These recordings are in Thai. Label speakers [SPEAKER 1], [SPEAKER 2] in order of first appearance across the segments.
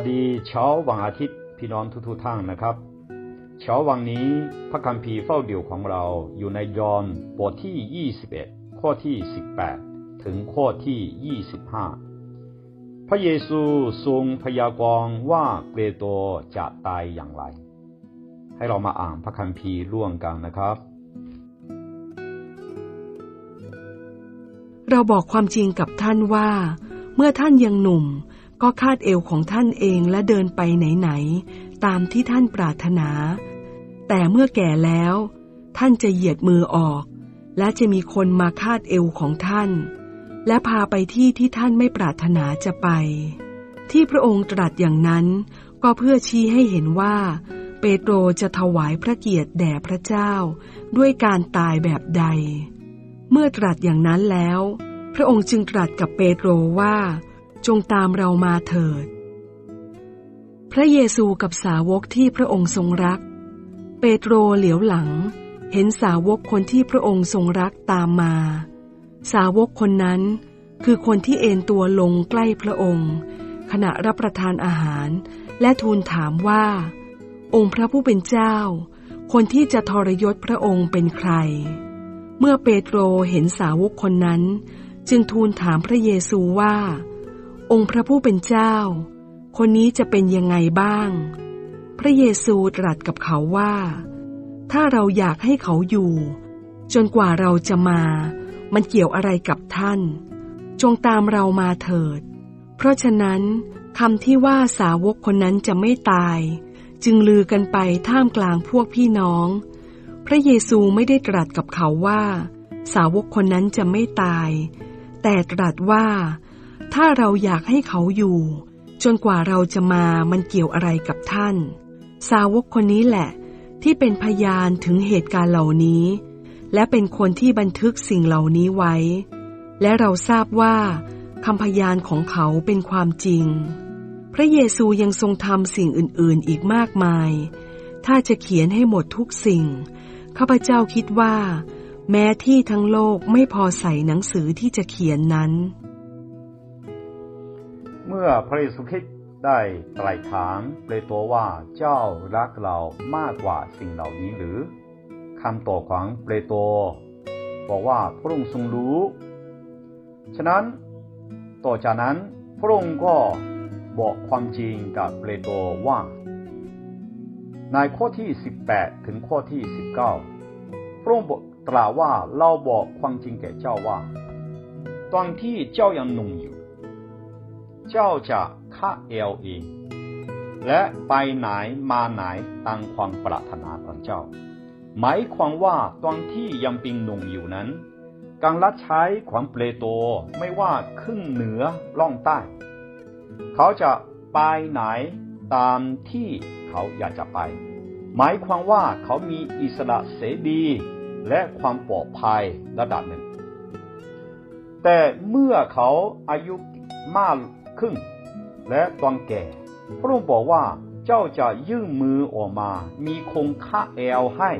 [SPEAKER 1] วัสดีเช้าวันอาทิตย์พี่น้องทุกๆท่านนะครับ เช้าวันนี้พระคัมภีร์เฝ้าเดี่ยวของเราอยู่ในยอห์นบทที่ 21 ข้อที่ 18 ถึงข้อที่ 25 พระเยซูทรงพยากรณ์ว่าเปโตรจะตายอย่างไร ให้เรามาอ่านพระคัมภีร์ร่วมกันนะครับ
[SPEAKER 2] เราบอกความจริงกับท่านว่า เมื่อท่านยังหนุ่ม ก็คาดเอวของท่านเองและเดินไปไหนๆตามที่ท่านปรารถนา แต่เมื่อแก่แล้ว ท่านจะเหยียดมือออก และจะมีคนมาคาดเอวของท่าน และพาไปที่ที่ท่านไม่ปรารถนาจะไป ที่พระองค์ตรัสอย่างนั้น ก็เพื่อชี้ให้เห็นว่า เปโตรจะถวายพระเกียรติแด่พระเจ้า ด้วยการตายแบบใด เมื่อตรัสอย่างนั้นแล้ว พระองค์จึงตรัสกับเปโตรว่า จงตามเรามาเถิด พระเยซูกับสาวกที่พระองค์ทรงรัก เปโตรเหลียวหลัง เห็นสาวกคนที่พระองค์ทรงรักตามมา สาวกคนนั้นคือคนที่เอนตัวลงใกล้พระองค์ ขณะรับประทานอาหาร และทูลถามว่า องค์พระผู้เป็นเจ้า คนที่จะทรยศพระองค์เป็นใคร เมื่อเปโตรเห็นสาวกคนนั้น จึงทูลถามพระเยซูว่า องค์พระผู้เป็นเจ้า คนนี้จะเป็นยังไงบ้าง พระเยซูตรัสกับเขาว่า ถ้าเราอยากให้เขาอยู่ จนกว่าเราจะมา มันเกี่ยวอะไรกับท่าน จงตามเรามาเถิด เพราะฉะนั้นคำที่ว่าสาวกคนนั้นจะไม่ตาย จึงลือกันไปท่ามกลางพวกพี่น้อง พระเยซูไม่ได้ตรัสกับเขาว่า สาวกคนนั้นจะไม่ตาย แต่ตรัสว่า ถ้าเราอยากให้เขาอยู่ จนกว่าเราจะมามันเกี่ยวอะไรกับท่าน สาวกคนนี้แหละ ที่เป็นพยานถึงเหตุการณ์เหล่านี้ และเป็นคนที่บันทึกสิ่งเหล่านี้ไว้ และเราทราบว่าคำพยานของเขาเป็นความจริง พระเยซูยังทรงทำสิ่งอื่น ๆ อีกมากมาย ถ้าจะเขียนให้หมดทุกสิ่ง ข้าพเจ้าคิดว่า แม้ที่ทั้งโลกไม่พอใส่หนังสือที่จะเขียนนั้น
[SPEAKER 1] เมื่อพระเยซูคริสต์ได้ไตร่ถามเปโตรว่าเจ้ารักเรามากกว่าสิ่งเหล่านี้หรือคำตอบของเปโตรบอกว่าพระองค์ทรงรู้ ฉะนั้นต่อจากนั้นพระองค์ก็บอกความจริงกับเปโตรว่า ในข้อที่ 18 ถึงข้อที่ 19 พระองค์ตรัสว่าเราบอกความจริงแก่เจ้าว่า ตอนที่เจ้ายังหนุ่มอยู่ เจ้าจะฆ่าเอลเองและไปไหนมาไหนตามความปรารถนาของเจ้า หมายความว่าตอนที่ยังเป็นหนุ่มอยู่นั้นการรับใช้ของเปโตรไม่ว่าขึ้นเหนือล่องใต้ เขาจะไปไหนตามที่เขาอยากจะไป หมายความว่าเขามีอิสระเสรีและความปลอดภัยระดับหนึ่ง แต่เมื่อเขาอายุมาก ขึ้นและตอนแก่ พระองค์บอกว่าเจ้าจะยื่นมือออกมา มีคงค่าแอลให้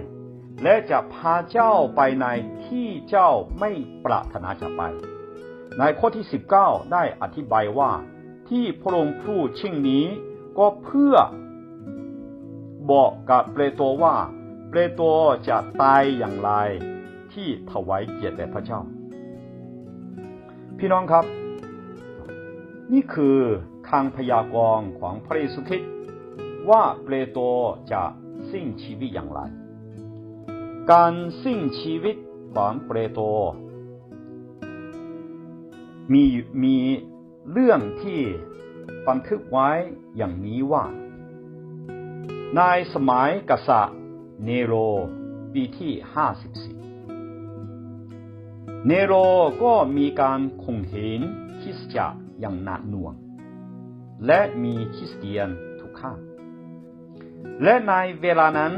[SPEAKER 1] และจะพาเจ้าไปในที่เจ้าไม่ปรารถนาจะไป ในข้อที่ 19 ได้อธิบายว่า ที่พระองค์พูดเช่นนี้ก็เพื่อ บอกกับเปโตรว่า เปโตรจะตายอย่างไรที่ถวายเกียรติแด่พระเจ้า พี่น้องครับ นี่คือคำพยากรณ์ของพระเยซูคริสต์ว่าเปโตรจะสิ้นชีวิตอย่างไร การสิ้นชีวิตของเปโตรมีมีเรื่องที่บันทึกไว้อย่างนี้ว่า ในสมัยกษัตริย์เนโรปีที่ 54 เนโรก็มีการข่มเหงคริสตจักร อย่างหนักหน่วง และมีคริสเตียนถูกฆ่า และในเวลานั้น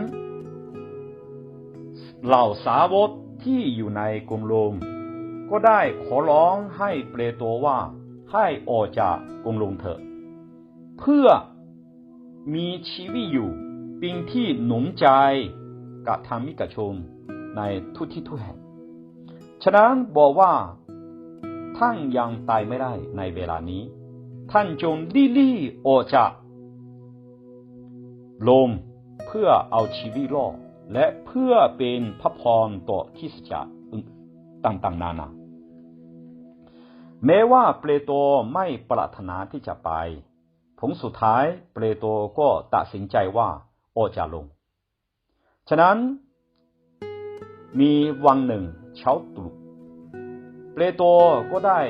[SPEAKER 1] เหล่าสาวกที่อยู่ในกรุงโรมก็ได้ขอร้องให้เปโตรว่าให้ออกจากกรุงโรมเถิดเพื่อมีชีวิตอยู่เป็นที่หนุนใจกับทางมิกชนในทุกที่ทุกแห่ง ฉะนั้นบอกว่า ท่านยังตายไม่ได้ในเวลานี้ ท่านจงรีบๆออกจากลมเพื่อเอาชีวิตรอดและเพื่อเป็นพระพรต่อคริสตจักรต่างๆ นานา แม้ว่าเปโตรไม่ปรารถนาที่จะไปผลสุดท้ายเปโตรก็ตัดสินใจว่าออกจะลง ฉะนั้นมีวันหนึ่งเช้าตรู่ เปโตรก็ได้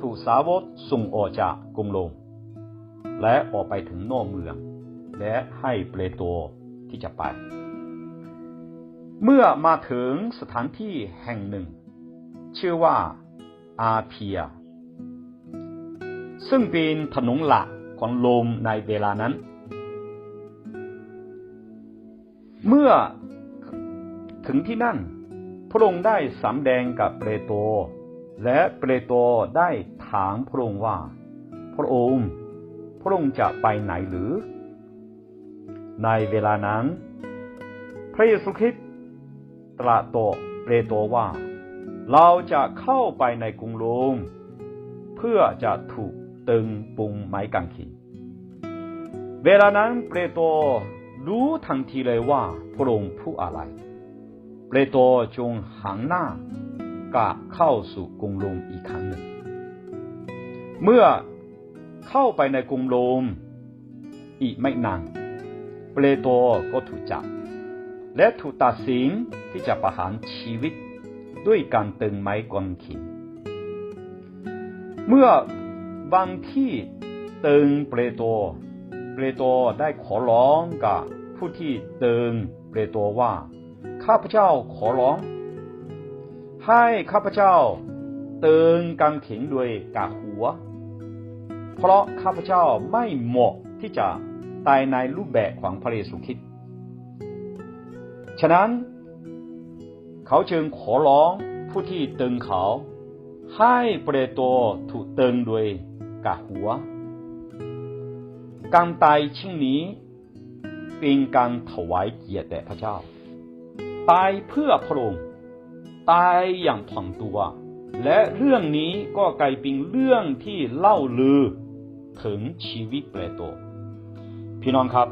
[SPEAKER 1] ถูกสาวกส่งออกจากกรุงโรมและออกไปถึงนอกเมือง และให้เปโตรที่จะไป เมื่อมาถึงสถานที่แห่งหนึ่ง ชื่อว่าอาเพีย ซึ่งเป็นถนนหลักของโรมในเวลานั้น เมื่อถึงที่นั่น พระองค์ได้สำแดงกับเปโตรและเปโตรได้ถามพระองค์ว่า พระองค์ พระองค์จะไปไหนหรือ ในเวลานั้น พระเยซูคริสต์ตรัสต่อเปโตรว่า เราจะเข้าไปในกรุงโรมเพื่อจะถูกตึงปุงไม้กางเขนเวลานั้นเปโตรรู้ทันทีเลยว่าพระองค์พูดอะไร เปโตรจงหันหน้ากะเข้าสู่กรุงโรมอีกครั้งหนึ่ง เมื่อเข้าไปในกรุงโรมอีกไม่นานเปโตรก็ถูกจับ และถูกตัดสินที่จะประหารชีวิตด้วยการตึงไม้กางเขนเมื่อบางที่ตึงเปโตรเปโตรได้ขอร้องกับผู้ที่ตึงเปโตรว่า ข้าพเจ้าขอร้อง ให้ข้าพเจ้าตึงกางเขนด้วยกาหัว เพราะข้าพเจ้าไม่เหมาะที่จะตายในรูปแบบของพระเยซูคริสต์ฉะนั้น เขาจึงขอร้องผู้ที่ตึงเขา ให้เปโตรถูกตึงด้วยกาหัว การตายเช่นนี้เป็นการถวายเกียรติแด่พระเจ้า ตายเพื่อพระองค์ตายอย่างถ่อมตัว และเรื่องนี้ก็กลายเป็นเรื่องที่เล่าลือถึงชีวิตเปโตรพี่น้องครับ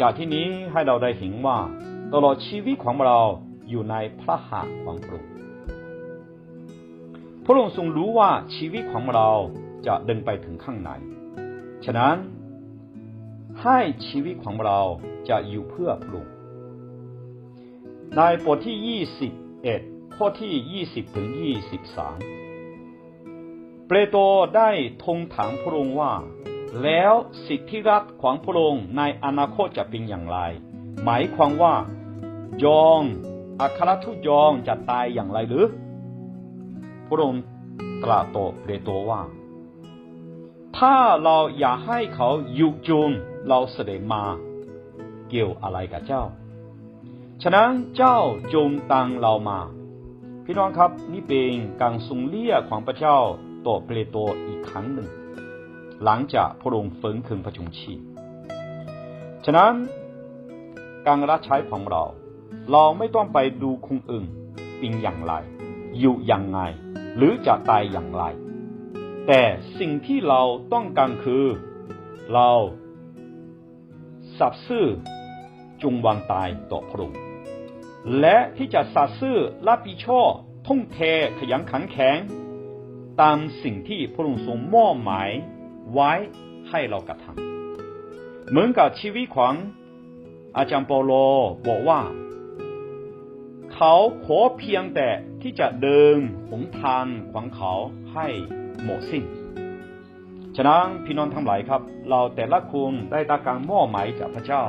[SPEAKER 1] จากที่นี้ให้เราได้เห็นว่า ตลอดชีวิตของเราอยู่ในพระหัตถ์ของพระองค์พระองค์ทรงรู้ว่าชีวิตของเราจะเดินไปถึงข้างไหน ฉะนั้น ให้ชีวิตของเราจะอยู่เพื่อพระองค์ ในบทที่ 21 ข้อที่ 20 ถึง 23 เปโตรได้ทงถามพระองค์ว่า แล้วสิทธิรัตน์ของพระองค์ในอนาคตจะเป็นอย่างไร หมายความว่า ยองอัครทูตยองจะตายอย่างไรหรือพระองค์ตรัสต่อเปโตรว่า ถ้าเราอยากให้เขายุจุนเราเสด็จมา เกี่ยวอะไรกับเจ้า ฉะนั้นเจ้าจงตังเรามา พี่น้องครับนี่เป็นการทรงเรียกของพระเจ้าต่อเปโตรอีกครั้งหนึ่ง หลังจากพระองค์ฟื้นคืนพระชนชีพฉะนั้นการรับใช้ของเรา เราไม่ต้องไปดูคนอื่นเป็นอย่างไร อยู่อย่างไง หรือจะตายอย่างไร แต่สิ่งที่เราต้องการคือ เราสับซื่อจงวางตายต่อพระองค์ และที่จะสัตย์ซื่อรับผิดชอบทุ่งเทขยันขันแข็ง ตามสิ่งที่พระองค์ทรงมอบหมายไว้ให้เรากระทำเหมือนกับชีวิตของอาจารย์เปโลบอกว่า เขาขอเพียงแต่ที่จะเดินหนทางของเขาให้หมดสิ้นฉะนั้นพี่น้องทั้งหลายครับ เราแต่ละคนได้ตาการมอบหมายจากพระเจ้า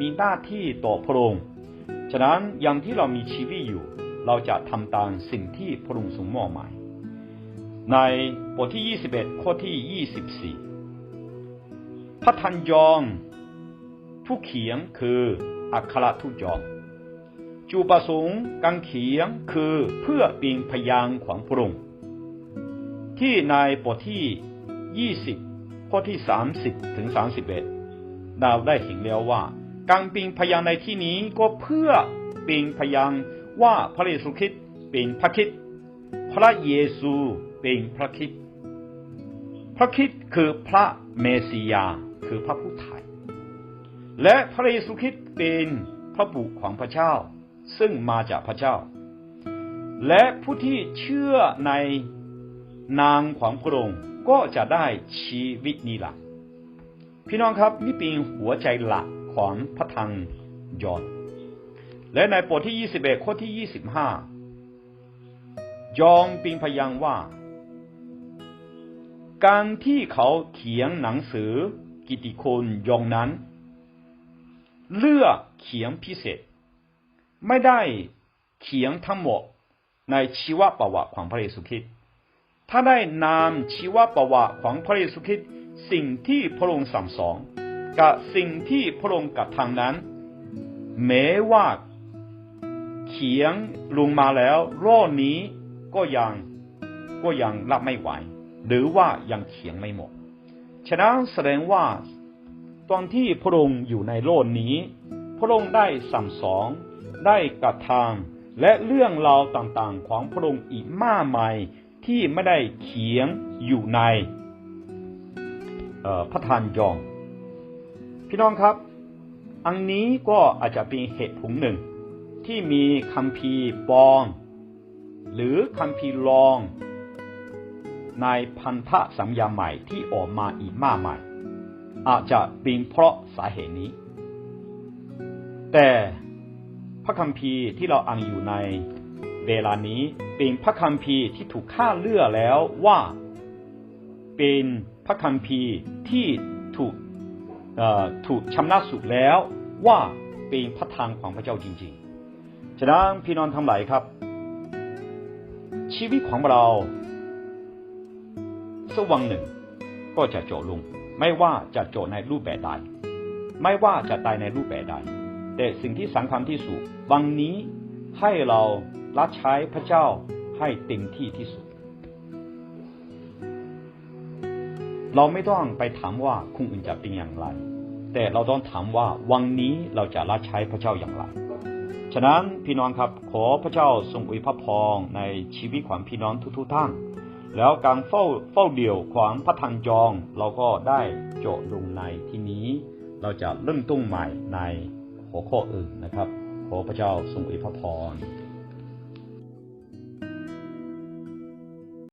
[SPEAKER 1] มีหน้าที่ต่อพระองค์ ฉะนั้นอย่างที่เรามีชีวิตอยู่ เราจะทำตามสิ่งที่พระองค์ทรงมอบหมาย ในบทที่ 21 ข้อที่ 24 พระทันยอง ผู้เขียนคืออัครทูตยองจูประสงค์การเขียนคือเพื่อเป็นพยานของพระองค์ที่ในบทที่ 20 ข้อที่ 30 ถึง 31เราได้เห็นแล้วว่า การเป็นพยานในที่นี้ก็เพื่อเป็นพยานว่าพระเยซูคริสต์เป็นพระคิดพระเยซูเป็นพระคิดพระคิดคือพระเมสสิยาคือพระผู้ไถ่และพระเยซูคริสต์เป็นพระบุตรของพระเจ้า ซึ่งมาจากพระเจ้า และผู้ที่เชื่อในนางของพระองค์ก็จะได้ชีวิตนี้ละพี่น้องครับนี่เป็นหัวใจหลัก ของพระธรรมยอนและในบทที่ 21 ข้อที่ 25 ยอมป็นพยานว่า การที่เขาเขียนหนังสือกิติคุณยองนั้น เลือกเขียนพิเศษ ไม่ได้เขียนทั้งหมดในชีวประวัติของพระเยซูคริสต์ถ้าได้นำชีวประวัติของพระเยซูคริสต์สิ่งที่พระองค์สั่งสอน กับสิ่งที่พระองค์กระทำนั้นแม้ว่าเขียนลงมาแล้วรอบนี้ก็ยังก็ยังรับไม่ไหว หรือว่ายังเขียนไม่หมด ฉะนั้นแสดงว่าตอนที่พระองค์อยู่ในโลกนี้ พระองค์ได้สั่งสอนได้กระทำและเรื่องราวต่างๆ ของพระองค์อีกมากมายที่ไม่ได้เขียนอยู่ในพระธานยอง พี่น้องครับ อันนี้ก็อาจจะเป็นเหตุผลหนึ่ง ที่มีคำพีปอง หรือคำพีรอง ในพันธะสัญญาใหม่ที่ออกมาอีกมากมายอาจจะเป็นเพราะสาเหตุนี้ แต่พระคัมภีร์ที่เราอ่านอยู่ในเวลานี้เป็นพระคัมภีร์ที่ถูกค่าเลือกแล้วว่า เป็นพระคัมภีร์ที่ ถูกชำระสุดแล้วว่าเป็นพระทางของพระเจ้าจริงๆ ฉะนั้นพี่น้องทั้งหลายครับ ชีวิตของเราสักวันหนึ่งก็จะจบลง ไม่ว่าจะจบในรูปแบบใด ไม่ว่าจะตายในรูปแบบใด แต่สิ่งที่สำคัญที่สุดวันนี้ให้เรารับใช้พระเจ้าให้เต็มที่ที่สุด เราไม่ต้องไปถามว่าคุณอื่นจะเป็นอย่างไร แต่เราต้องถามว่าวันนี้เราจะรับใช้พระเจ้าอย่างไร ฉะนั้นพี่น้องครับขอพระเจ้าทรงอวยพระพรในชีวิตของพี่น้องทุกๆท่าน แล้วการเฝ้าเฝ้าเดี่ยวของพระทันจองเราก็ได้โจลงในที่นี้ เราจะเริ่มต้นใหม่ในหัวข้ออื่นนะครับ ขอพระเจ้าทรงอวยพระพร